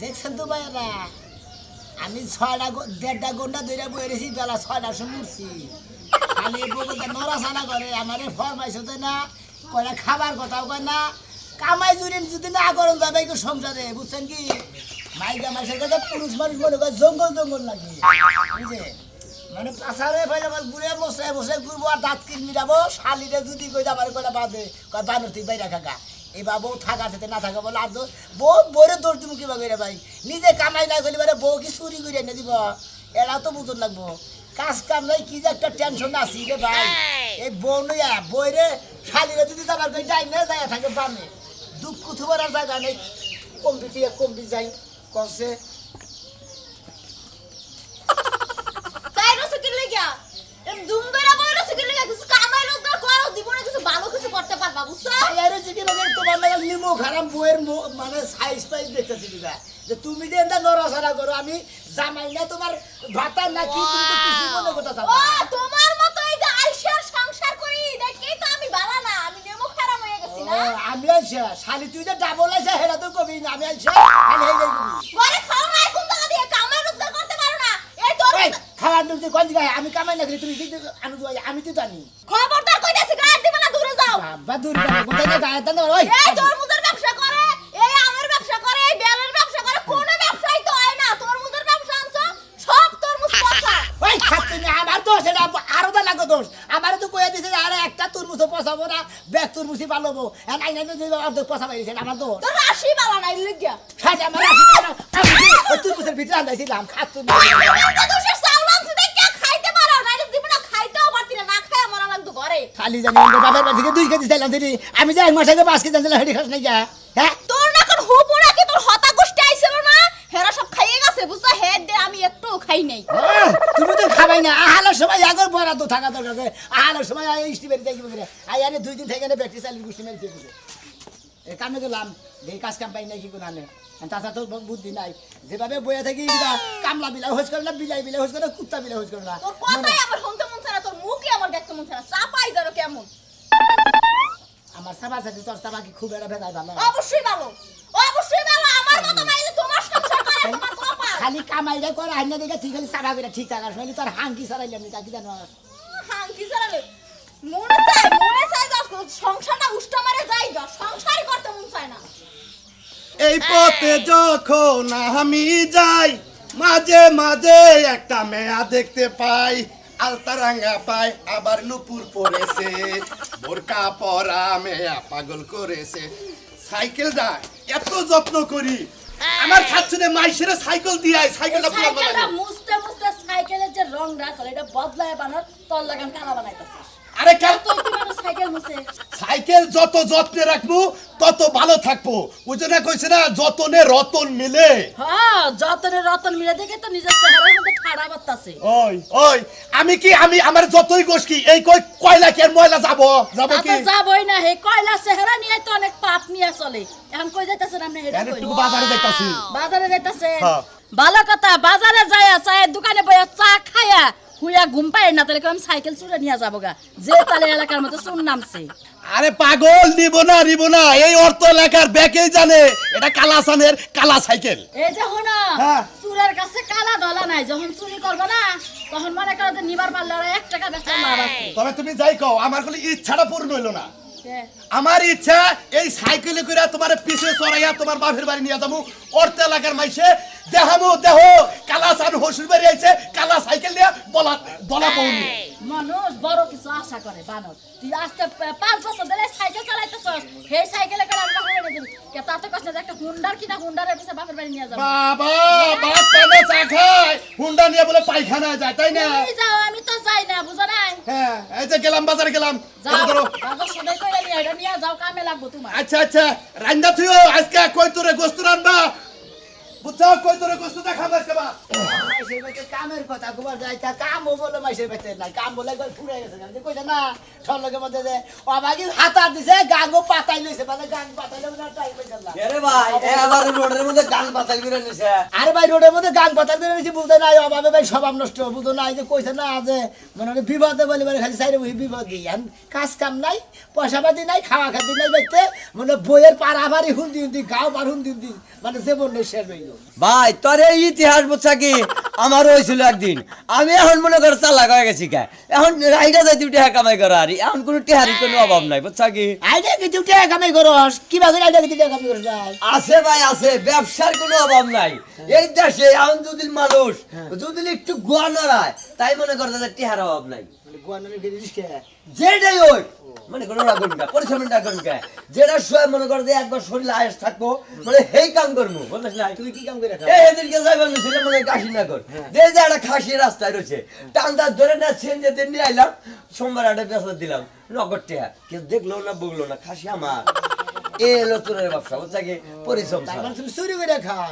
দেখছেন তো ভাইয়ারা, আমি ছয়টা দেড়টা ঘণ্টা ধরে বয়ে রেছি বেলা ছয়টার সময় উঠছি। খালি বউকে নড়াছাড়া করে, আমার ফরমাইছে তো না কয়টা খাবার কথাও কয় না, কামাই জুড়ি যদি না করেন যাবে একটু সংসারে, বুঝছেন কি? মাইকা মাসের কাছে পুরুষ মানুষ মনে করে জঙ্গল জঙ্গল লাগে বুঝে মানে পাশারে ফেলে আমার ঘুরে বসে বসে ঘুরবো আর দাঁত কিন মিলাবো শালিরে যদি কই আমার কয়টা বাদে, কয় বানর তুই বাইরে কাকা এবার বউ থাকা যেতে না থাকা বলে আর বউ বইরে দোষ দিব কিবা রে ভাই? নিজে কামাই না করলে মানে বউ কি চুরি করে এনে দিব? এরা তো বুঝুন লাগবো। কাজ কাম নাই, কি যে একটা টেনশন আছি রে ভাই। এই বউ নইয়া বইরে শালিরে যদি যাবার কই যাই না যায় থাকে বামে। দুঃখ থুবার আর জায়গা নেই। থেকে কমবি যাই। করছে তাই রসে কি লেগা এম দুম ধরে বই রসে কি লেগা কিছু কামাই রোজগার করো জীবনে কিছু ভালো কিছু বুঝছ আরে চিকি রকম তোমার লাগে লিমো খারাপ বইয়ের মানে সাইজ পাইজ দেখতেছি দিদা। যে তুমি যে এটা নড়াচড়া করো আমি জামাই না তোমার ভাতা না কি তো কিছু মনে করতে থাকো ও তোমার মতো এই যে আলসিয়ার সংসার করি দেখেই তো আমি বালা না আমি নেমো খারাপ হয়ে গেছি না? আমি আইসা শালি তুই যে ডাবল আইসা হেরা তো কবি না আমি আমি হেই যাই ঘরে খাও না কোন টাকা দিয়ে কামাই রোজগার করতে পারো না। এই তোর খাওয়ার নুন কোন দিকে আমি কামাই না করি তুমি আমি আমি তো জানি। খবরদার কইতাছি গায়ে দিবে না দূরে যাও বাবা দূর করে কোথায় যে গায়ে দাও ওই। এই তরমুজের ব্যবসা করে এই আমের ব্যবসা করে এই বেলের ব্যবসা করে কোনো ব্যবসাই তো হয় না। তরমুজের ব্যবসা আনছো সব তরমুজ পচা। ওই খাচ্ছি না আমার দোষ এটা আরও তো লাগো দোষ। আমার তো কয়ে দিছে আরে একটা তুরমুজও পচাবো না ব্যাগ তুরমুজি পালবো। আর আইনা তো অর্ধেক পচা পাইছে আমার দোষ। তোর রাশি বালা নাই লিখিয়া সাথে আমার না, আমি কি ভিতরে আন্দাইছিলাম খাচ্ছি। না একটা দোষের চাউল আনছি দেখে খাইতে পারো না এটা জীবনে খাইতেও পারতি না না খায় মরা লাগতো খালি জানি বাবার বাড়ি থেকে দুই কেজি চাইলাম দিদি আমি যাই মাস আগে পাঁচ কেজি আনছিলাম হেঁটে খাস নাই যা হ্যাঁ? তোর না কোন হুপু নাকি তোর হতা গোষ্ঠী আইছিল না? হেরা সব খাইয়ে গেছে বুঝছ? হেড দে আমি একটু খাই নাই। তুমি তো খাবাই না। আহালের সময় আগর বরাদ্দ থাকা দরকার। আহালের সময় আই ইস্টি বেরিয়ে দেখি বলে। আই আনে দুই দিন থেকে এনে ব্যাটারি চালিয়ে গুষ্টি মেরে দিয়ে দিছে। এ কামে গেলাম এই কাজ কাম পাই নাই কি করে আনে? আর তাছাড়া তো বুদ্ধি নাই। যেভাবে বইয়া থাকি কামলা বিলাই হোজ করে না বিলাই বিলাই হোজ করে না কুত্তা বিলাই হোজ করে না। তোর মুখই আমার দেখতে মন চাপাই যারো কেমন। আমার সাবার সাথে তোর সাবা কি খুব একটা ভেদায় ভালো? অবশ্যই ভালো অবশ্যই ভালো আমার মতো মাইলে তোমার সংসার করে তোমার কপাল খালি কামাইটা করে আইনা দেখে তুই খালি সাবা করে ঠিক থাকার তোর হাঙ্কি সারাইলাম নি তাকি জানো। হাঙ্কি চালালে মনে চায় মনে সংসারটা উষ্টা মারে যাই সংসারই করতে মন চায় না। এই পথে যখন আমি যাই মাঝে মাঝে একটা মেয়া দেখতে পাই। আলতারাঙ্গা পায় আবার নুপুর পরেছে বোরকা পরা মেয়া পাগল করেছে। সাইকেল দা এত যত্ন করি। আমার খাচ্ছে মাইসের সাইকেল দিয়াই সাইকেলটা পুরো সাইকেলটা মুছতে মুছতে সাইকেলের যে রং রাখল এটা বদলায় বানার তল লাগান কালা বানাইতেছে। আরে সাইকেল যত যত্নে রাখব তত ভালো থাকব। ওই জন্য কইছে না যতনে রতন মিলে। হ্যাঁ যতনে রতন মিলে দেখে তো নিজের চেহারার মধ্যে ঠাড়া বাত্তাছে ওই ওই আমি কি আমি আমার যতই কি এই কই কয়লা কি আর ময়লা যাব? যাব কি? যাবই না হে কয়লা চেহারা নিয়ে তো অনেক পাপ নিয়ে চলে। এখন কই যাইতাছেন আপনি হেডা কই? একটু বাজারে দেখতাছি বাজারে যাইতাছেন? হ্যাঁ। ভালো কথা বাজারে যায় চায়ের দোকানে বইয়া চা খায়া হুইয়া ঘুম পায় না তাহলে সাইকেল চুরে নিয়ে যাব গা। যে তালে এলাকার মতো চুন নামছে। আরে পাগল নিব না নিব না। এই অর্থ এলাকার ব্যাকেই জানে। এটা কালাসানের কালা সাইকেল। এই যে হন হ্যাঁ। চুরের কাছে কালা দলা নাই। যখন চুরি করব না তখন মনে করো যে নিবার পারলে এক টাকা বেচা তবে তুমি যাই কও আমার কোনো ইচ্ছাটা পূর্ণ হইল না? আমার ইচ্ছা এই সাইকেলে করে তোমার পিছে চড়াইয়া তোমার বাপের বাড়ি নিয়ে যাব অর্থ এলাকার মাইসে দেহামু দেহ কালা সান হসুর বাড়ি আইছে কালা সাইকেল নিয়ে বলা দলা পৌনি মানুষ বড় কিছু আশা করে বানর। তুই আজকে পাঁচ বছর ধরে সাইকেল চালাইতেছ সেই সাইকেলে করে আমি বাপের বাড়ি দিবি কে তাতে কষ্ট একটা হুন্ডার কিনা হুন্ডারের পিছে বাপের বাড়ি নিয়ে যাব। বাবা বাপ চা খায়। হুন্ডা নিয়ে বলে পায়খানা যায় তাই না তুমি যাও আমি তো যাই না বুঝো নাই হ্যাঁ এই যে গেলাম বাজারে গেলাম। আচ্ছা আচ্ছা রান্না থুইও আজকে কই তোরে গোস্ত রান্না? বুঝছ কই তোরে কষ্ট দেখা মাইসের কামের কথা যাই তা কামও বলে মাইসের নাই কাম বলে একবার ফুরে গেছে আমি কইছে না ঠলকে মধ্যে যে অবাগি হাতা দিছে গাঙ্গো পাতাই লইছে মানে গাং পাতাইলে না আরে ভাই এবার রোডের মধ্যে করে নিছে। আরে ভাই রোডের মধ্যে গাং পাতা দিয়ে নিছি বুঝতে নাই অভাবে ভাই স্বভাব নষ্ট বুঝো নাই যে কইছে না যে মানে ওরে বিপদে বলে বলে খালি সাইরে বই বিপদ। কাজ কাম নাই পয়সা পাতি নাই খাওয়া খাতি নাই বাইতে মানে বইয়ের পাড়াবাড়ি হুন্দি হুন্দি গাও পার হুন্দি হুন্দি মানে জীবন নেই শেষ হইল ভাই তোর এই ইতিহাস বুঝছা কি? আমার হয়েছিল একদিন। আমি এখন মনে করে চালাক হয়ে গেছি কা। এখন রাইডা যাই দুই টাকা কামাই করা আর। এখন কোনো টেহারি কোনো অভাব নাই বুঝছা কি? আইডা কি তুই কামাই করস? আইডা কি তুই টাকা কামাই করস আছে ভাই আছে। ব্যবসার কোনো অভাব নাই। এই দেশে এখন যদি মানুষ যদি একটু গোয়া নড়ায় তাই মনে করে তাদের টেহার অভাব নাই। রিস্কে যেটাই ওই মানে কোনো পরিশ্রমটা কে? যেটা সময় মনে করে যে একবার শরীর আয়েস থাকব মানে সেই কাম করব। না তুই কি কাম করে এই এদেরকে যাইবার ছিল মনে কাশি না কর যে যে একটা খাসি রাস্তায় রয়েছে। টান্দা ধরে না যেতে নিয়ে আইলাম সোমবার একটা দিলাম। নগদ কেউ দেখল না বুগলো না খাসি আমার। এ এলো চোরের ব্যবসা বুঝছা কি? পরিশ্রম তার তুমি চুরি করে হ্যাঁ।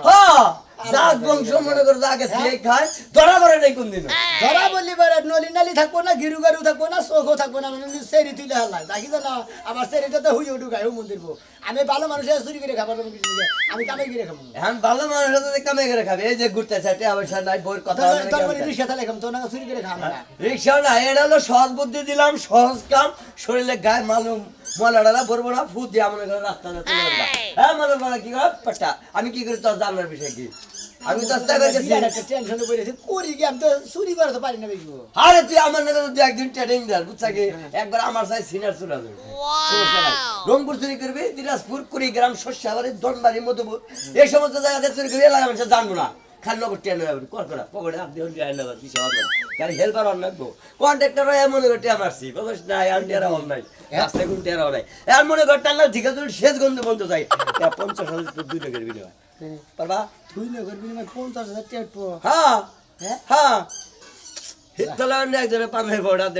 জাত বংশ মনে করে আগে থেকে খায় ধরা পড়ে নাই কোনদিন ধরা বললি বেড়ে নলি নালি থাকব না গিরু গারু থাকব না চোখও থাকব না সেরি তুলে হাল্লা দেখি না আমার সেরিটা তো হুই উঠু গায়ে মন্দির আমি ভালো মানুষের চুরি করে খাবার জন্য কিছু আমি কামাই করে খাব। এখন ভালো মানুষ হতে কামে করে খাবে এই যে ঘুরতে চাইতে অবশ্য নাই বইয়ের কথা তোর- তোর রিক্সা চালাই খাম তো না চুরি করে খাম না। রিক্সা না এটা হলো সহজ বুদ্ধি দিলাম সহজ কাম শরীরে গায়ে মালুম মলাডালা ভরবো না ফু দিয়া মনে করে রাস্তা হ্যাঁ মানে কি করে পাটা আমি কি করি তোর জানার বিষয় কি? আমি তো টেনশনে করি কি? আমি তো চুরি পারি না বেশি। আরে তুই আমার তুই একদিন ট্রেনিং কি? একবার আমার সিনিয়র চলে যাবে। সমস্যা নাই। রংপুর চুরি করবি দিনাজপুর কুড়িগ্রাম শস্যাবাড়ি দনবাড়ি মধুপুর। এই সমস্ত জায়গাতে চুরি করবি এলাকা মানুষ জানব না। খালি নগর টেনে যাবে কর করা পকেটে আপনি হলে আইন নেবার কিছু হবে গাড়ি হেল্পার অন রাখব কন্ট্রাক্টর এমন করে টেয়া মারছি বুঝছ না আর টেরা হল নাই রাস্তায় কোন টেরা নাই। আর মনে কর টান্না ঠিক আছে শেষ গন্ধ বন্ধ তা পঞ্চাশ হাজার তো দুইটা করবি না পারবা? তুই না করবি না পঞ্চাশ হাজার টেট হ্যাঁ। হ্যাঁ? হ্যাঁ। তাহলে একজনের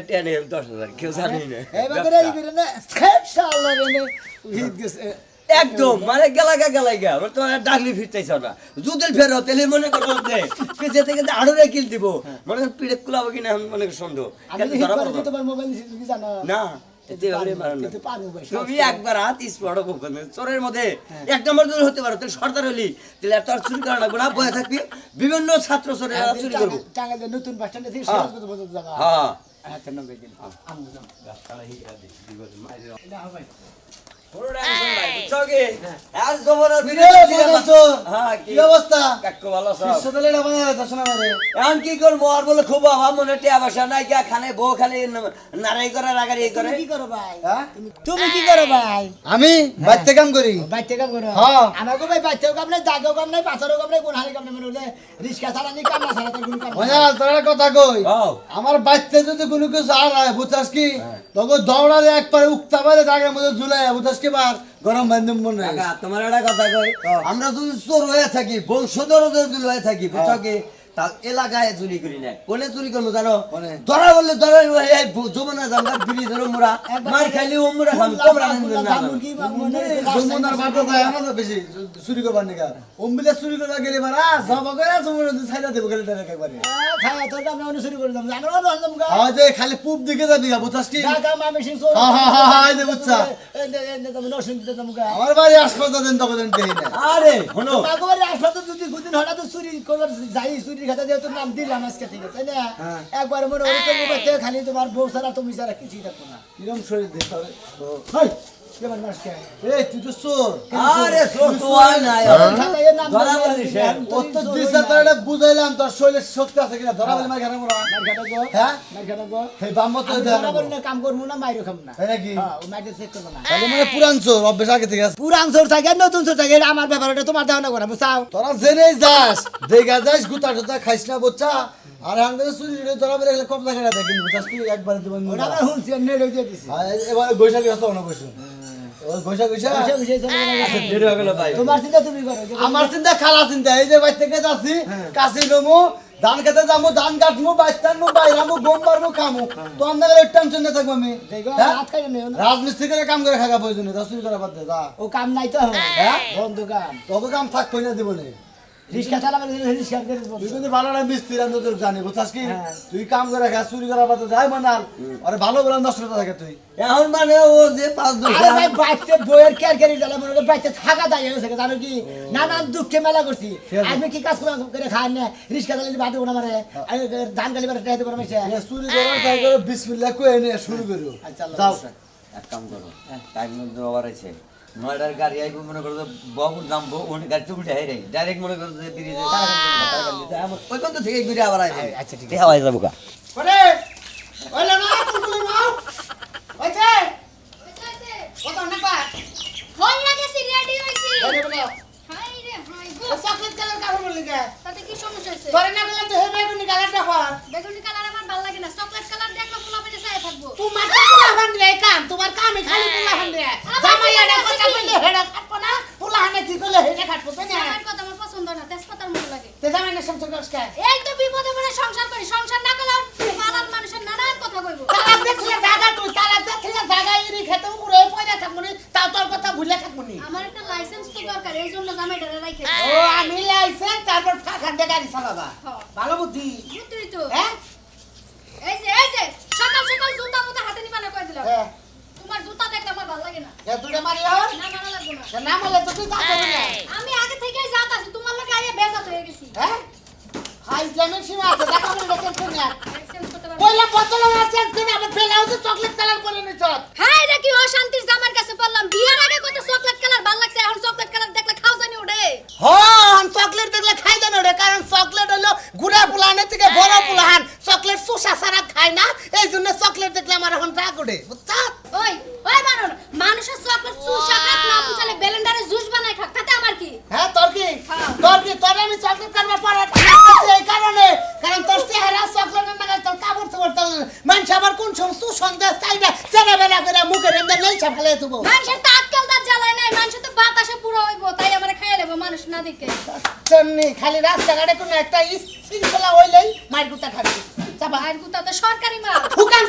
টেনে দশ হাজার কেউ জানি না। করে করে একদম মানে গেলাগা গেলাগা আমার তো ডাকলি ফিরতেছ না। জুতেল ফেরো তেলে মনে করব যে পিছে থেকে আরও রে কিল দিব। মনে কর পিড়ে কুলাবো কিনা মনে কর সন্দেহ। করে না তুমি একবার হাত স্পট চোরের মধ্যে এক নম্বর যদি হতে পারো তাহলে সর্দার হলি তাহলে এত আর চুরি করা লাগবে না বয়ে থাকবি। বিভিন্ন ছাত্র চোরেরা একদিন চুরি করব। নতুন বাস স্ট্যান্ডে হ্যাঁ। হ্যাঁ। হ্যাঁ। আমু যাও না ভাই কোনো টেনশন নাই, বুঝছ কি? আজ জমানার কিরে? হ্যাঁ, করব? আর বলে খুব অভাব মনে টিয়া বাসা নাই গিয়া খানে বউ খালি নারাই করে রাগারি এই করে। কি করো ভাই? হ্যাঁ? তুমি- তুমি কি করো ভাই? আমি বাড়িতে কাম করি। বাইতে কাম করো। হ্যাঁ। আমাকে ভাই বাইতেও কাম নাই জাগেও কাম নাই পাথরেও কাম নাই কোন কাম নাই মানে হলে রিক্সা চালানি কাম না ছাড়া কোনো কাম নাই। মজা তোর একটা কথা কই। হ্যাও। আমার বাচ্চা যদি কোনো কিছু আর হয় বুঝছাস কি? তখন দৌড়ালে একবারে উক্তা পারে জায়গার মধ্যে ঝুলে বুঝছাস কি বার গরম বান্ধব মনে হয়। তোমার একটা কথা কই। আমরা যদি চোর হয়ে থাকি বংশধর যদি হয়ে থাকি বুঝছ কি? তা এলাকায় চুরি করি না কোনে চুরি করব জানো? কোনে? ধরা বললে ধরা এই যমুনা জানলা বিড়ি ধরো মোরা। মার খাইলে ও মোরা খাব তোমরা ফুল্লা না। মুরগি বা যমুনার বাটা যায় আমার বেশি চুরি করবার নিকা অম্বিলে চুরি করবার গেলে মারা সব করে যমুনা ছাইরা দেবো গেলে ডাইরেক্ট একবারে। খাওয়া তোর কাম না শুরু করে দাম জানো না জানো মুগা হ্যাঁ যে খালি পুপ দিকে যাবি গা বুঝছাস কি? ঢাকা মামি সিং হ্যাঁ, হ্যাঁ, হ্যাঁ, হ্যাঁ, এই যে বুঝছা। আমার বাড়ি দেন আরে শোনো। মাগবারে আসলে যদি দুদিন হঠাৎ চুরি করবার যাই চুরি খাতা যেহেতু নাম দিলাম আজকে থেকে তাই না? হ্যাঁ। একবার মনে হলো খালি তোমার বউ ছাড়া তুমি ছাড়া কিছুই থাকব না। কিরম শরীর দেখতে হবে? বুঝাইলাম তোর শক্তি আছে কিনা ধরা বলে হ্যাঁ ধরা না, কাম করব না খাম না তাই নাকি হ্যাঁ, চেক করব না তাহলে মানে পুরান চোর অভ্যেস আগে থেকে আছে পুরান চোর থাকে নতুন চোর থাকে আমার ব্যাপার তোমার দেওয়া না করা বুঝাও তোরা জেনে যাস দেখা যাস গুতা টুতা খাইস না বচ্চা আর হান করে চুরি রে ধরা বলে কবজা করে দেয় কিন্তু বুঝাস কি একবার দিবেন ওটা আমার নেড়ে দিয়ে দিছি এবারে গৈসা গেছ না বসু তোমার চিন্তা তুমি করো আমার চিন্তা খালা চিন্তা এই যে বাইর থেকে যাচ্ছি কাশি নমু ধান খেতে যাব ধান বাইরামু গম খামু। তো আপনাদের ওই টেনশন না থাকব আমি। হ্যাঁ? রাজমিস্ত্রি করে কাম করে খাগা প্রয়োজনে দশ মিনিট করে বাদ দে যা। ও কাম নাই তো। হ্যাঁ? বন্ধু কাম। তোকে কাম থাকব না জীবনে রিক্সা চালাবে রিক্সা করে তুই কিন্তু ভালো না মিস্ত্রি আমি তোর জানি বুঝছাস কি? হ্যাঁ। তুই কাম করে খা চুরি করা পাতে যাই মানাল। আরে ভালো বলে নষ্ট থাকে তুই। এখন মানে ও যে পাঁচ দশ আরে ভাই বাইতে বইয়ের কেয়ার কেয়ারি জ্বালা মনে বাইতে থাকা দায় গেছে জানো কি? নানান দুঃখে মেলা করছি। আমি কি কাজ করে- করে খান না? রিক্সা চালিয়ে বাদে ওনা মারে ধান গালি মারে টাইতে করে মেশে চুরি করার তাই করে বিসমিল্লাহ কয়ে নিয়ে শুরু করো আচ্ছা, যাও। এক কাম করো টাইম মধ্যে ওভার আছে নয়টার গাড়ি আইব মনে করো বহু নামবো ওখানে গাড়িতে উঠে হাই ডাইরেক্ট মনে করো যে ব্রিজে ওই পর্যন্ত থেকে ঘুরে আবার আইবে? আচ্ছা, ঠিক আছে হাওয়াই যাব কা ওরে! ওলে না নাও না পা হইয়া গেছি রেডি হইছি ওলে বলে হাই রে হাই গো চকলেট কালার কাপড় বলি কে তাতে কি সমস্যা হইছে তোরে না বললাম তো হেবে গুনি কালারটা কর বেগুনি কালার আমার ভালো লাগে না। চকলেট কালার দেখলে পোলা পেটে চাই থাকব। তোমার কাম তোমার কামে খালি পোলা হান জামাই এটা কথা বললে হেডা কাটবো না পোলা হানে কি করলে হেডা কাটবো তাই না? আমার কথা আমার পছন্দ না তেজপাতার মতো লাগে। তে জামাই না সংসার করছ কে? এই তো বিপদে পড়ে সংসার করি সংসার না করলে পাড়ার মানুষের নানান কথা কইবো। তালা দেখলে জায়গা তুই তালা দেখলে জায়গা ইরি খেতে উপরে পয়রা থাকব নি তাও তোর কথা ভুলে থাকব নি। আমার একটা লাইসেন্স তো দরকার এই জন্য জামাইটারে রাইখে ও আমি লাইসেন্স তারপর ফাঁকা দিয়ে গাড়ি চালাবা। ভালো বুদ্ধি। বুঝতেই তো। হ্যাঁ? এই যে এই যে সকাল সকাল জুতা মুতা হাতে নিবা না কই দিলাম। হ্যাঁ তোমার জুতা দেখলে আমার ভালো লাগে না। এ দুটো মারি হর না ভালো লাগবে না। না বলে তো তুই যাতে না আমি আগে থেকেই জাত আছি তোমার লগে আইয়া বেজাত হয়ে গেছি। হ্যাঁ? হাই জেমের সীমা আছে দেখা মনে গেছে তুমি লাইসেন্স কইলা বোতল আছে তুমি আমার ব্লাউজে চকলেট কালার করে নিছ হাই রে কি অশান্তির জামার কাছে পড়লাম। বিয়ার আগে কত চকলেট কালার ভালো লাগছে এখন চকলেট কালার দেখলে খাও জানি ওঠে হন চকলেট দেখলে খাই দেন ওরে কারণ চকলেট হলো গুড়া পুলানের থেকে বড় পুলাহান চকলেট সুসা সারা খায় না এই জন্য চকলেট দেখলে আমার এখন রাগ ওঠে বুঝছা নেই দেবো। মানুষের তো আজকাল তার জ্বালায় নাই মানুষের তো বাতাসে পুরো হইব তাই আমার খাইয়ে দেবো মানুষ না দেখে। তেমনি খালি রাস্তাঘাটে কোনো একটা শৃঙ্খলা হইলেই মায়ের গুতা খাবি। চাপা। আর গুতা তো সরকারি মাল। ফুকান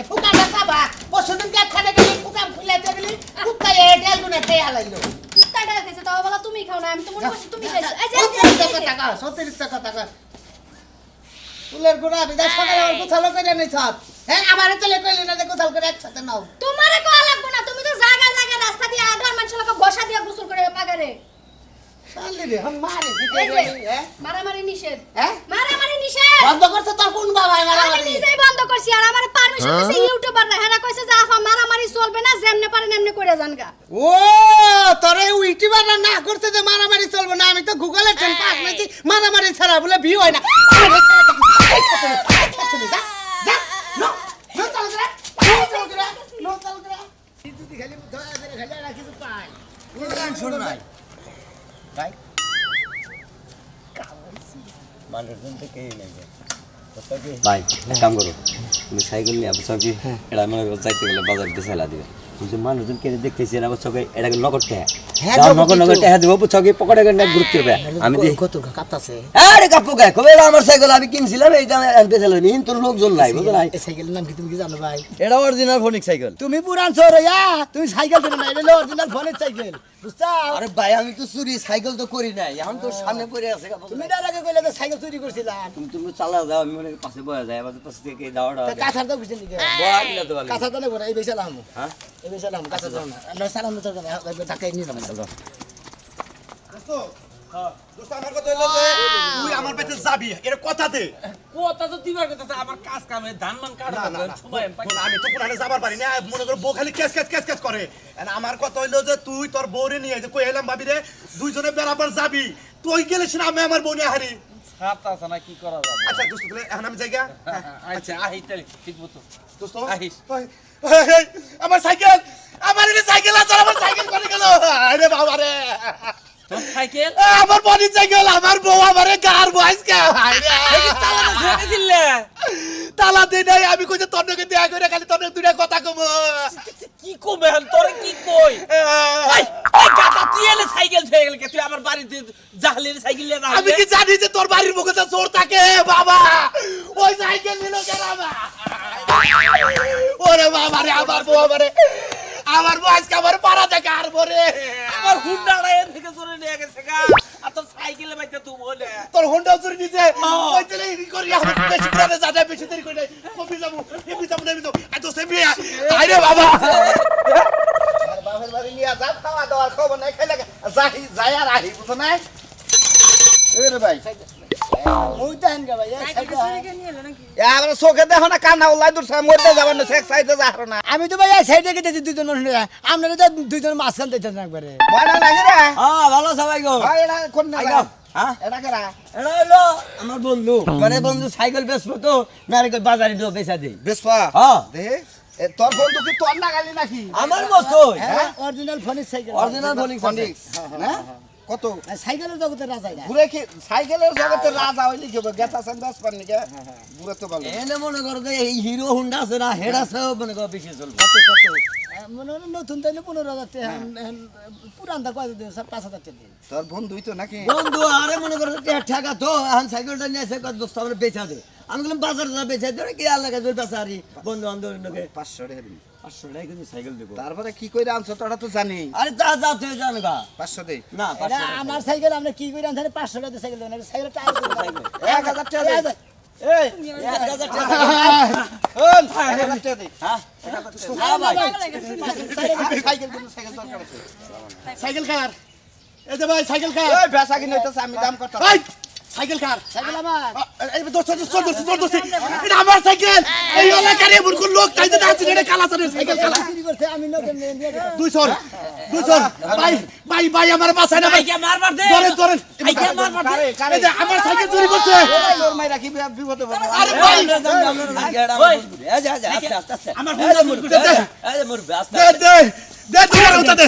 এ ফুকানটা চাপা। পরশুদিন কে খানে গেলি ফুকান খুলে গেলি কুত্তায় এডেল গুনে খেয়ে হালাইলো কুত্তাটা দিয়েছে তাও বলা তুমি খাও না আমি তো মনে করছি তুমি খাইছো এই যে, টাকা টাকা টাকা টাকা ফুলের গোড়া বিদায় সকালে আবার কোথাও করে নেই ছাদ হ্যাঁ আমার চলে কইলি না কোথাও করে একসাথে নাও। তোমারে কোয়া লাগবে না তুমি তো জায়গা জায়গা রাস্তা দিয়ে আধার মানুষের লোক বসা দিয়ে গোসল করে পাগারে। শালি রে হন মারে দিতে এই যে, গেলি হ্যাঁ? মারামারি নিষেধ। হ্যাঁ? মারামারি নিষেধ। বন্ধ করছে তোর কোন বাবা মারামারি? নিজেই বন্ধ করছি আর আমার পারমিশন দিছে ইউটিউবার না। হেরা কইছে যে আফা মারামারি চলবে না যেমনে পারেন এমনি করে যান ও তোরে ইউটিউবার না করতে যে মারামারি চলবে না। আমি তো গুগলে টেন পাস মারামারি ছাড়া বলে ভিউ হয় নো, নো চাল করে, নো চাল করে, নো চাল করে। যদি খালি দয়া করে খালি আর কিছু পাই। নাই। ভাই মানুষজন তো কেউ নেই ভাই এক কাম করো। তুমি সাইকেল নিয়ে বুঝছ কি? এটা মনে করো যাইতে গেলে বাজার দিয়ে চালা দিবে। মানুষজন দেখতেছি না এটাকে নগদ টাকা হ্যাঁ, যাও জগৎ নগদ নগদ টাকা দিব বুঝছ কি? পকেটে করে ঘুরতে হবে। আমি দিই কত কাঁপতাছে। আরে কাপু গায়ে কবে আমার সাইকেল আমি কিনছিলাম এই দামে আনতে চাইলো লোকজন নাই বুঝছ নাই। সাইকেলের নাম কি তুমি কি জানো ভাই? এটা অরিজিনাল ফোনিক সাইকেল। তুমি পুরান তুমি সাইকেল দিলে না এটা অরিজিনাল ফোনের সাইকেল। আরে ভাই আমি তো চুরি সাইকেল তো করি নাই। এখন তোর সামনে পড়ে আছে তুমি তার আগে কইলে সাইকেল চুরি করছিলাম। তুমি তুমি চালা যাও আমি মনে পাশে বয়া যায় আবার পাশে থেকে দাওড়া তা কাঁথার তো বুঝছেন দিকে বয়া দিলে তো ভালো তো নেব না এই বেসালাম হ্যাঁ? এই বেসালাম কাঁথা তো না। না সালাম তো তাকে নিয়ে যাব। দোস্ত আমার কথা হলো যে তুই আমার পেতে যাবি এটা কথা দে। কথা তো দিবার কথা আমার কাজ কামে ধান মান কাটা। সময় আমি তো যাবার পারি না মনে করো বউ খালি ক্যাচ ক্যাচ ক্যাচ ক্যাচ করে। And আমার কথা হইল যে তুই তোর বউরে নিয়ে যে কই এলাম ভাবি রে দুইজনে বেড়াবার যাবি। তুই গেলিস না আমি আমার বউ নিয়ে হারি আছে না কি করা যাবে? আচ্ছা দোস্ত তাহলে এখন আমি জায়গা আচ্ছা আহি তাহলে ঠিক মতো। দোস্ত আহিস। আমার সাইকেল আমার সাইকেল আছে আমার সাইকেল করে গেল। আরে বাবা রে তোর সাইকেল আমার বডি সাইকেল আমার বউ আমারে গার বয়স কে দিলে। তালা দে নাই আমি কইছে তোর নাকি দেয়া করে খালি তোর নাকি দুইটা কথা কব। কি কবে এখন? তোরে কি কই? এই, গাটা তুই এলে সাইকেল হয়ে গেল কে? তুই আমার বাড়িতে জাহলের সাইকেল নিয়ে আমি কি জানি যে তোর বাড়ির মুখে যে চোর থাকে? বাবা ওই সাইকেল নিল কেন আমার? ওরে বাবা রে আমার বউ আমারে আমার আজকে আমার পাড়া থেকে আর বরে আমার হুন্ডাটা এর থেকে চলে নিয়ে গেছে গা। আর তোর সাইকেল বাইতে তুই বলে। তোর হোন্ডা চুরি দিতে ওই তেলে ই করি আমি বেশি করে যা যায় বেশি দেরি করে নাই। কপি যাব এমনি যাব এমনি যাব এত সে বিয়া আরে বাবা। আর বাপের বাড়ি নিয়ে যা খাওয়া দাওয়ার খবর নাই খাইলে যাই যাই আর আহি বুঝো রে ভাই। চোখে দেখো না কান্না ওলাই দূর মরতে যাবেন না সেক সাইডে যা হারো না আমি তো ভাই সাইডে গেছি মানুষ আপনারা তো দুইজন মাঝখান দিতেন একবারে ভালো সবাই গো কোন না আমার বন্ধু মানে বন্ধু সাইকেল বেচবো তো নারিকেল বাজারে বেচা দেই বেসপা হ্যাঁ তোর বন্ধু কি তোর না নাকি আমার মতো অরিজিনাল ফোনের সাইকেল অরিজিনাল ফোনিং ফনিক্স হ্যাঁ। কত? সাইকেলের জগতের রাজাই না ঘুরে কি সাইকেলের জগতে রাজা হইলি কি গেতা সেন পান নিকে? ঘুরে তো ভালো। এনে মনে করো যে এই হিরো হুন্ডা আছে না হেড আছে মনে করো বেশি চলবে। কত কত? মনে হলো নতুন তাইলে পনেরো হাজার টাকা পুরানটা কত দিন পাঁচ হাজার দিন। তোর বন্ধুই তো নাকি? বন্ধু আরে মনে করো যে ঠেকা তো এখন সাইকেলটা নিয়ে এসে কত দোস্ত আমরা বেচা দে। আমি বললাম বাজার বেচা দে কি আল্লাহ কাছে বেচা আরি বন্ধু বান্ধব পাঁচশো টাকা দিবি পাঁচশো টাকা কিন্তু সাইকেল দেবো তারপরে কি কইরা আনছো তোরা তো জানি আরে যা যা তুই জান গা পাঁচশো দে না এটা। আমার সাইকেল আমরা কি করে আনতে পাঁচশো টাকা সাইকেল সাইকেল টায়ার এক হাজার টাকা দে এই এক হাজার টাকা। ওন, এক হাজার টাকা দে হ্যাঁ? হ্যাঁ ভাই। সাইকেল কিন্তু সাইকেল দরকার আছে সাইকেল কার এই যে ভাই সাইকেল কার এই বেচা কিনে হইতাছে আমি দাম কত সাইকেল কার সাইকেল আমার এই দোস্ত দোস্ত দোস্ত দোস্ত এটা আমার সাইকেল এই এলাকার কোন লোক তাই যে আছে এটা কালা চলে সাইকেল কালা আমি দিলাম। দুই সর দুই সর ভাই ভাই ভাই আমার বাসায় না ভাই আইকে মারবার দে ধরেন ধরেন আইকে মারবার দে এই যে আমার সাইকেল চুরি করছে এই ওর মাইরা কি বিপদে পড়বে আরে ভাই। এই যে, যে, আস্তে, আস্তে। আমার এই যে এই মুরব্বি, আস্তে, আস্তে। দে দে তোমার উঠা দে।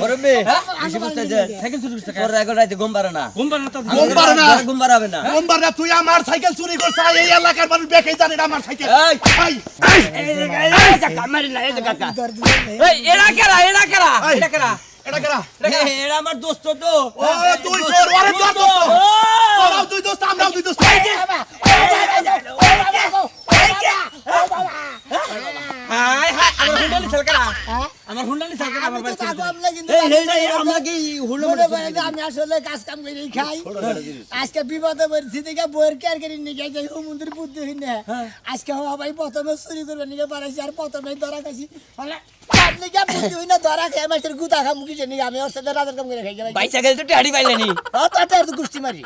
মুরব্বি, বেশি বুঝতেছে? সাইকেল চুরি করছে তোর এখন রাইতে ঘুম পারে না। ঘুম পারে না তো? পারে না। ঘুম পারাবে না। নম্বর না তুই আমার সাইকেল চুরি করছিস এই এলাকার মানুষ বেকেই জানে এটা আমার সাইকেল। এই, ভাই এই এই এরা কেরা এরা কেরা? এই। কেরা? এটা কেরা? এরা আমার দোস্ত তো। ও তুই সর ওরে তোর দোস্ত তোরাও দুই দোস্ত আমরাও দুই দোস্ত হাই হাই আমার হুন্ডালি ছেল কেরা হ্যাঁ? আমার হুন্ডালি ছেল কেরা আমি আমার তো বাড়ি তাকে আমলে কিন্তু এই, হুলো মনে আমি আসলে কাজ কাম করে খাই। আজকে বিপদে পড়ছি দেখে বইয়ের কেয়ার করে নিয়ে যাই। ও বুদ্ধি হই না। আজকে হওয়া ভাই প্রথমে চুরি করবে নিকে পারাইছি আর প্রথমে ধরা খাইছি। মানে তার নিকে বুদ্ধি হই না ধরা খাই মাস্টার গুতা খাম কিসে আমি ওর সাথে রাজার কাম করে খাই বাইসা গেলে তো টেহারি পাইলেনি। ও তো গুষ্টি মারি।